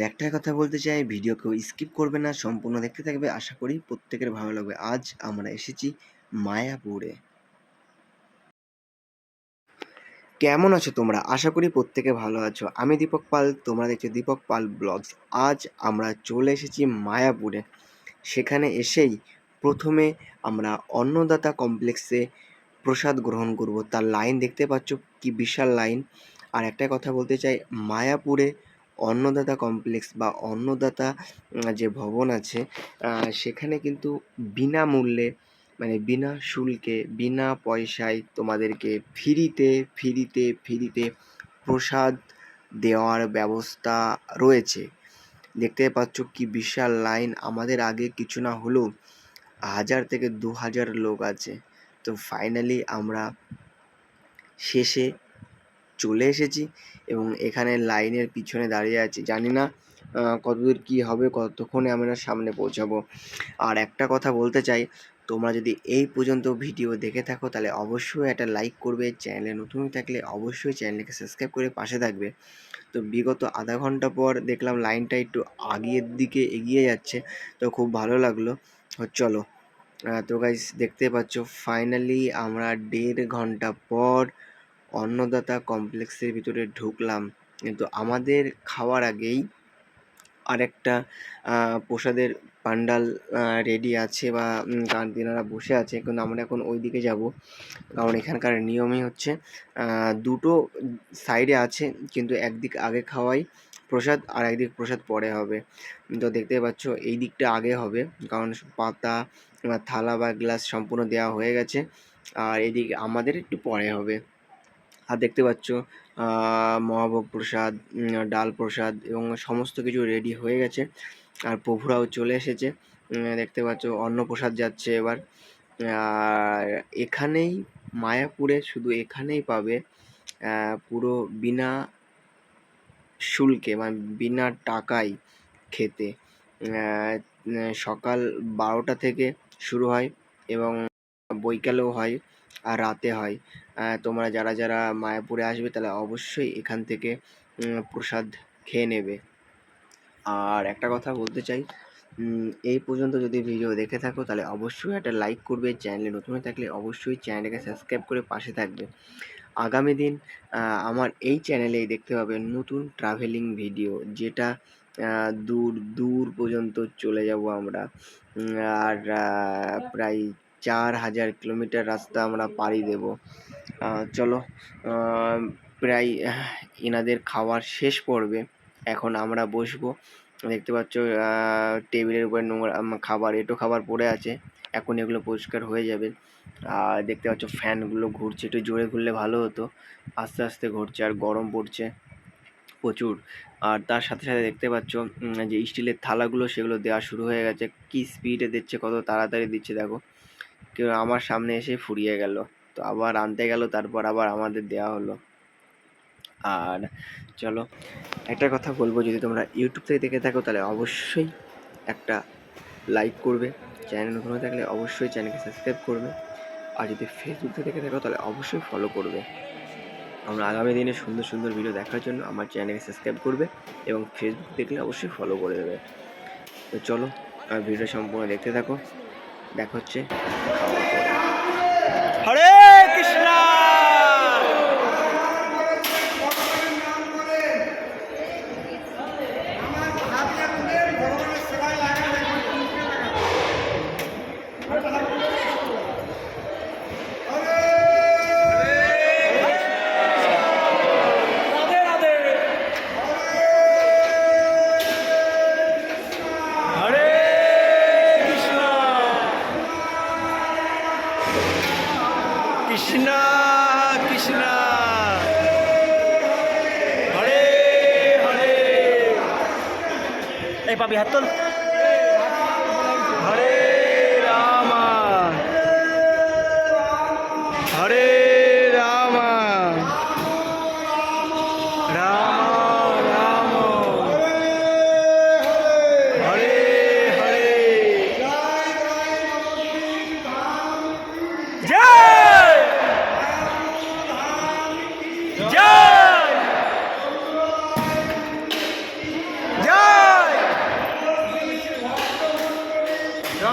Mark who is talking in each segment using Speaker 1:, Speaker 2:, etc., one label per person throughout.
Speaker 1: আর একটাই কথা বলতে চাই ভিডিও কেউ স্কিপ করবে না, সম্পূর্ণ দেখতে থাকবে। আশা করি প্রত্যেকের ভালো লাগবে। আজ আমরা এসেছি মায়াপুরে। কেমন আছো তোমরা? আশা করি প্রত্যেকে ভালো আছো। আমি দীপক পাল, তোমরা দেখছ দীপক পাল ব্লগস। আজ আমরা চলে এসেছি মায়াপুরে। সেখানে এসেই প্রথমে আমরা অন্নদাতা কমপ্লেক্সে প্রসাদ গ্রহণ করব। তার লাইন দেখতে পাচ্ছ, কি বিশাল লাইন আর একটা কথা বলতে চাই, মায়াপুরে অন্নদাতা কমপ্লেক্স বা অন্নদাতা যে ভবন আছে সেখানে কিন্তু বিনামূল্যে মানে বিনা শুল্কে, বিনা পয়সায় তোমাদেরকে ফ্রিতে ফ্রিতে ফ্রিতে প্রসাদ দেওয়ার ব্যবস্থা রয়েছে। দেখতে পাচ্ছ কি বিশাল লাইন, আমাদের আগে কিছু না হলেও হাজার থেকে দু হাজার লোক আছে। তো ফাইনালি আমরা শেষে চলে এসেছি এবং এখানে লাইনের পিছনে দাঁড়িয়ে আছি। জানি না কতদূর কী হবে, কতক্ষণে আমরা সামনে পৌঁছাবো। আর একটা কথা বলতে চাই, তোমরা যদি এই পর্যন্ত ভিডিও দেখে থাকো, তাহলে অবশ্যই একটা লাইক করবে। চ্যানেলে নতুন থাকলে অবশ্যই চ্যানেলকে সাবস্ক্রাইব করে পাশে থাকবে। তো বিগত আধা ঘণ্টা পর দেখলাম লাইনটা একটু আগের দিকে এগিয়ে যাচ্ছে, তো খুব ভালো লাগল। চলো তো গাইস দেখতে পাচ্ছ ফাইনালি আমরা দেড় ঘণ্টা পর অন্নদাতা কমপ্লেক্সের ভিতরে ঢুকলাম। কিন্তু আমাদের খাওয়ার আগেই আরেকটা প্রসাদের পান্ডাল রেডি আছে বা তার তেনারা বসে আছে। কিন্তু আমরা এখন ওই দিকে যাব। কারণ এখানকার নিয়মই হচ্ছে দুটো সাইডে আছে, কিন্তু একদিক আগে খাওয়াই প্রসাদ আর একদিক প্রসাদ পরে হবে। তো দেখতে পাচ্ছ, এই দিকটা আগে হবে। কারণ পাতা থালা বা গ্লাস সম্পূর্ণ দেওয়া হয়ে গেছে। আর এদিকে আমাদের একটু পরে হবে। আর দেখতে পাচ্ছ মহাভোগ প্রসাদ ডাল প্রসাদ এবং সমস্ত কিছু রেডি হয়ে গেছে। আর প্রভুরাও চলে এসেছে। দেখতে পাচ্ছ, অন্নপ্রসাদ যাচ্ছে এবার। আর এখানেই মায়াপুরে, শুধু এখানেই পাবে পুরো বিনা শুল্কে মানে বিনা টাকায় খেতে। সকাল বারোটা থেকে শুরু হয় এবং বৈকালেও হয় আর রাতে হয়। তোমরা যারা যারা মায়াপুরে আসবে তাহলে অবশ্যই এখান থেকে প্রসাদ খেয়ে নেবে। আর একটা কথা বলতে চাই এই পর্যন্ত যদি ভিডিও দেখে থাকো তাহলে অবশ্যই একটা লাইক করবে চ্যানেলে নতুন হয়ে থাকলে অবশ্যই চ্যানেলটাকে সাবস্ক্রাইব করে পাশে থাকবে। আগামী দিন আমার এই চ্যানেলেই দেখতে পাবে নতুন ট্রাভেলিং ভিডিও যেটা দূর দূর পর্যন্ত চলে যাব আমরা। আর প্রায় চার হাজার কিলোমিটার রাস্তা আমরা পাড়ি দেব। চলো প্রায় এনাদের খাওয়ার শেষ পর্বে এখন আমরা বসবো। দেখতে পাচ্ছ টেবিলের উপরে নোংরা খাবার, এটো খাবার পড়ে আছে। এখন এগুলো পরিষ্কার হয়ে যাবে। আর দেখতে পাচ্ছ, ফ্যানগুলো ঘুরছে, একটু জোরে ঘুরলে ভালো হতো। আস্তে আস্তে ঘুরছে, আর গরম পড়ছে প্রচুর। আর তার সাথে সাথে দেখতে পাচ্ছ যে স্টিলের থালাগুলো, সেগুলো দেওয়া শুরু হয়ে গেছে। কি স্পিডে দিচ্ছে, কত তাড়াতাড়ি দিচ্ছে, দেখো। কেউ আমার সামনে এসে ফুরিয়ে গেল। তো আবার আনতে গেল, তারপর আবার আমাদের দেওয়া হলো। আর চলো, একটা কথা বলব, যদি তোমরা ইউটিউব থেকে দেখে থাকো, তাহলে অবশ্যই একটা লাইক করবে। চ্যানেল নতুন থাকলে অবশ্যই চ্যানেলকে সাবস্ক্রাইব করবে। আর যদি ফেসবুক থেকে দেখে থাকো, তাহলে অবশ্যই ফলো করবে। আমরা আগামী দিনে সুন্দর সুন্দর ভিডিও দেখার জন্য আমার চ্যানেলকে সাবস্ক্রাইব করবে এবং ফেসবুক দেখলে অবশ্যই ফলো করে দেবে। তো চলো আর ভিডিও সম্পূর্ণ দেখতে থাকো। দেখা হচ্ছে।
Speaker 2: হরে কৃষ্ণ রাধে রাধে হরে কৃষ্ণ কৃষ্ণ কৃষ্ণ। হরে হরে। এই পাবি হাত তোল।
Speaker 1: তো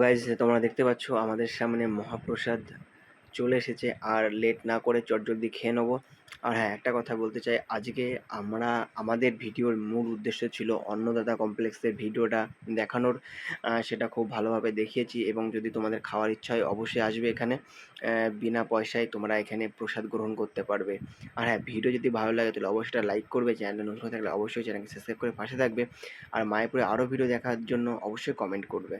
Speaker 1: গাইজ তোমরা দেখতে পাচ্ছ আমাদের সামনে মহাপ্রসাদ চলে এসেছে। আর লেট না করে চটজলদি খেয়ে নেব। আর হ্যাঁ একটা কথা বলতে চাই। আজকে আমরা, আমাদের ভিডিওর মূল উদ্দেশ্য ছিল অন্নদাতা কমপ্লেক্সের ভিডিওটা দেখানোর। সেটা খুব ভালোভাবে দেখিয়েছি এবং যদি তোমাদের খাওয়ার ইচ্ছা হয়, অবশ্যই আসবে এখানে। বিনা পয়সায় তোমরা এখানে প্রসাদ গ্রহণ করতে পারবে। আর হ্যাঁ ভিডিও যদি ভালো লাগে, তাহলে অবশ্যই লাইক করবে। চ্যানেলটা নতুন থাকলে অবশ্যই চ্যানেলকে সাবস্ক্রাইব করে পাশে থাকবে। আর মায়াপুরে আরও ভিডিও দেখার জন্য অবশ্যই কমেন্ট করবে।